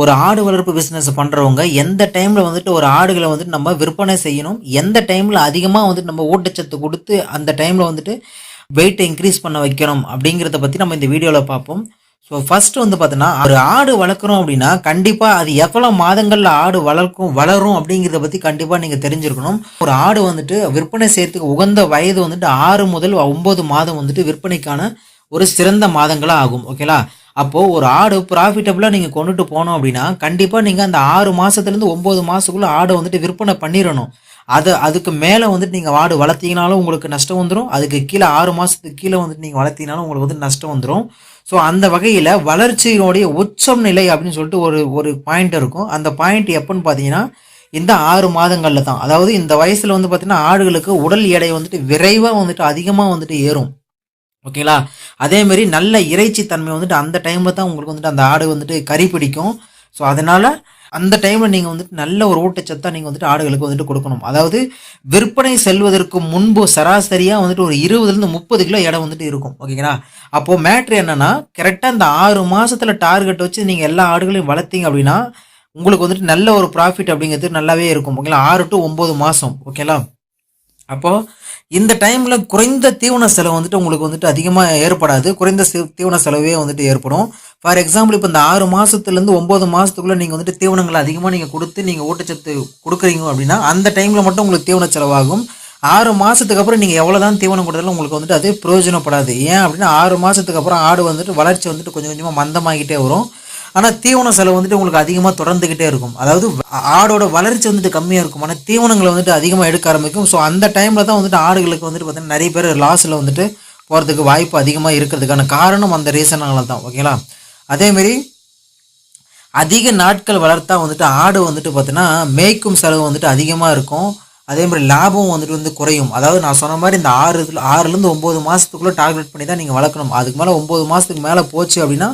ஒரு ஆடு வளர்ப்பு பிஸ்னஸ் பண்ணுறவங்க எந்த டைமில் வந்துட்டு ஒரு ஆடுகளை வந்துட்டு நம்ம விற்பனை செய்யணும்? எந்த டைமில் அதிகமாக வந்துட்டு நம்ம ஊட்டச்சத்து கொடுத்து அந்த டைமில் வந்துட்டு வெயிட்டை இன்க்ரீஸ் பண்ண வைக்கணும்? அப்படிங்கிறத பற்றி நம்ம இந்த வீடியோவில் பார்ப்போம். ஸோ ஃபஸ்ட்டு வந்து பார்த்தோன்னா ஒரு ஆடு வளர்க்குறோம் அப்படின்னா கண்டிப்பாக அது எவ்வளோ மாதங்களில் ஆடு வளர்க்கும் வளரும் அப்படிங்கிறத பற்றி கண்டிப்பாக நீங்கள் தெரிஞ்சிருக்கணும். ஒரு ஆடு வந்துட்டு விற்பனை செய்யறதுக்கு உகந்த வயது வந்துட்டு ஆறு முதல் ஒம்பது மாதம் வந்துட்டு விற்பனைக்கான ஒரு சிறந்த மாதங்களாக ஆகும். ஓகேலா அப்போது ஒரு ஆடு ப்ராஃபிட்டபுளாக நீங்கள் கொண்டுட்டு போனோம் அப்படின்னா கண்டிப்பாக நீங்கள் அந்த ஆறு மாதத்துலேருந்து ஒம்பது மாதத்துக்குள்ளே ஆடை வந்துட்டு விற்பனை பண்ணிடணும் அதை அதுக்கு மேலே வந்துட்டு நீங்கள் ஆடு வளர்த்தீங்கனாலும் உங்களுக்கு நஷ்டம் வந்துடும் அதுக்கு கீழே ஆறு மாதத்துக்கு கீழே வந்துட்டு நீங்கள் வளர்த்தீங்கனாலும் உங்களுக்கு வந்து நஷ்டம் வந்துடும் ஸோ அந்த வகையில் வளர்ச்சியினுடைய உச்சம் நிலை அப்படின்னு சொல்லிட்டு ஒரு ஒரு பாயிண்ட் இருக்கும். அந்த பாயிண்ட் எப்போன்னு பார்த்தீங்கன்னா இந்த ஆறு மாதங்களில் தான். அதாவது இந்த வயசில் வந்து பார்த்திங்கன்னா ஆடுகளுக்கு உடல் எடை வந்துட்டு விரைவாக வந்துட்டு அதிகமாக வந்துட்டு ஏறும். ஓகேங்களா? அதேமாரி நல்ல இறைச்சி தன்மை வந்துட்டு அந்த டைமில் தான் உங்களுக்கு வந்துட்டு அந்த ஆடு வந்துட்டு கறி பிடிக்கும். ஸோ அதனால் அந்த டைமில் நீங்கள் வந்துட்டு நல்ல ஒரு ஊட்டச்சத்தாக நீங்கள் வந்துட்டு ஆடுகளுக்கு வந்துட்டு கொடுக்கணும். அதாவது விற்பனை செல்வதற்கு முன்பு சராசரியாக வந்துட்டு ஒரு இருபதுலேருந்து முப்பது கிலோ இடம் வந்துட்டு இருக்கும். ஓகேங்களா? அப்போது மேட்ரு என்னென்னா கரெக்டாக இந்த ஆறு மாதத்தில் டார்கெட் வச்சு நீங்கள் எல்லா ஆடுகளையும் வளர்த்தீங்க அப்படின்னா உங்களுக்கு வந்துட்டு நல்ல ஒரு ப்ராஃபிட் அப்படிங்கிறது நல்லாவே இருக்கும். ஓகேங்களா? ஆறு டு ஒம்பது மாதம் ஓகேங்களா? அப்போது இந்த டைமில் குறைந்த தீவன செலவு வந்துட்டு உங்களுக்கு வந்துட்டு அதிகமாக ஏற்படாது. குறைந்த தீவன செலவே வந்துட்டு ஏற்படும். ஃபார் எக்ஸாம்பிள் இப்போ இந்த ஆறு மாதத்துலேருந்து ஒம்பது மாதத்துக்குள்ளே நீங்கள் வந்துட்டு தீவனங்கள் அதிகமாக நீங்கள் கொடுத்து நீங்கள் ஊட்டச்சத்து கொடுக்குறீங்க அப்படின்னா அந்த டைமில் மட்டும் உங்களுக்கு தீவன செலவாகும். ஆறு மாதத்துக்கு அப்புறம் நீங்கள் எவ்வளோ தான் தீவனம் கொடுத்தாலும் உங்களுக்கு வந்துட்டு அது பிரயோஜனப்படாது. ஏன் அப்படின்னா ஆறு மாதத்துக்கு அப்புறம் ஆடு வந்துட்டு வளர்ச்சி வந்துட்டு கொஞ்சம் கொஞ்சமாக மந்தமாகிட்டே வரும். ஆனால் தீவன செலவு வந்துட்டு உங்களுக்கு அதிகமாக தொடர்ந்துக்கிட்டே இருக்கும். அதாவது ஆடோட வளர்ச்சி வந்துட்டு கம்மியாக இருக்கும். ஆனால் தீவனங்களை வந்துட்டு அதிகமாக எடுக்க ஆரம்பிக்கும். ஸோ அந்த டைமில் தான் வந்துட்டு ஆடுகளுக்கு வந்துட்டு பார்த்தீங்கன்னா நிறைய பேர் லாஸில் வந்துட்டு போகிறதுக்கு வாய்ப்பு அதிகமாக இருக்கிறதுக்கான காரணம் அந்த ரீசனால தான். ஓகேங்களா அதேமாரி அதிக நாட்கள் வளர்த்தா வந்துட்டு ஆடு வந்துட்டு பார்த்தீங்கன்னா மேய்க்கும் செலவு வந்துட்டு அதிகமாக இருக்கும். அதே மாதிரி லாபம் வந்துட்டு வந்து குறையும். அதாவது நான் சொன்ன மாதிரி இந்த ஆறு ஆறுலேருந்து ஒம்பது மாதத்துக்குள்ளே டார்கெட் பண்ணி தான் நீங்கள் வளர்க்கணும். அதுக்கு மேலே ஒம்பது மாதத்துக்கு மேலே போச்சு அப்படின்னா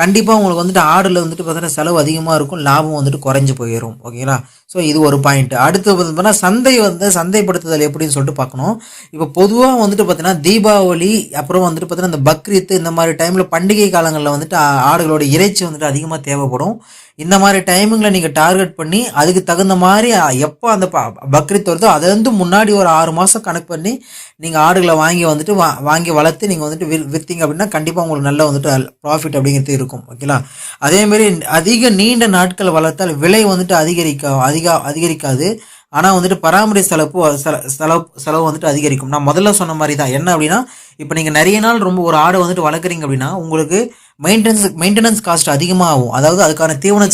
கண்டிப்பாக உங்களுக்கு வந்துட்டு ஆடில் வந்துட்டு பார்த்தீங்கன்னா செலவு அதிகமாக இருக்கும் லாபம் வந்துட்டு குறைஞ்சி போயிடும் ஓகேங்களா? ஸோ இது ஒரு பாயிண்ட் அடுத்து வந்து பார்த்தீங்கன்னா சந்தை வந்து சந்தைப்படுத்துதல் எப்படின்னு சொல்லிட்டு பார்க்கணும். இப்போ பொதுவாக வந்துட்டு பார்த்தீங்கன்னா தீபாவளி அப்புறம் வந்துட்டு பார்த்தீங்கன்னா இந்த பக்ரீத் இந்த மாதிரி டைமில் பண்டிகை காலங்களில் வந்துட்டு ஆடுகளோட இறைச்சி வந்துட்டு அதிகமாக தேவைப்படும். இந்த மாதிரி டைமிங்கில் நீங்கள் டார்கெட் பண்ணி அதுக்கு தகுந்த மாதிரி எப்போ அந்த ப- பக்ரீத் வருதோ அதுலேருந்து முன்னாடி ஒரு ஆறு மாதம் கணக்கு பண்ணி நீங்கள் ஆடுகளை வாங்கி வந்துட்டு வா வாங்கி வளர்த்து நீங்கள் வந்துட்டு வி விற்றீங்க அப்படின்னா கண்டிப்பாக உங்களுக்கு நல்ல வந்துட்டு ப்ராஃபிட் அப்படிங்கிறது இருக்கும் ஓகேங்களா அதேமாரி அதிக நீண்ட நாட்கள் வளர்த்தால் விலை வந்துட்டு அதிகரிக்க அதிக அதிகரிக்காது. ஆனால் வந்துட்டு பராமரி செலவு செல- செலவு செலவு வந்துட்டு அதிகரிக்கும். நான் முதல்ல சொன்ன மாதிரி தான் என்ன அப்படின்னா இப்போ நீங்கள் நிறைய நாள் ரொம்ப ஒரு ஆடை வந்துட்டு வளர்க்குறீங்க அப்படின்னா உங்களுக்கு மெயின்டெனன்ஸ் மெயின்டெனன்ஸ் காஸ்ட் அதிகமாகும். அதாவது அதுக்கான தீவன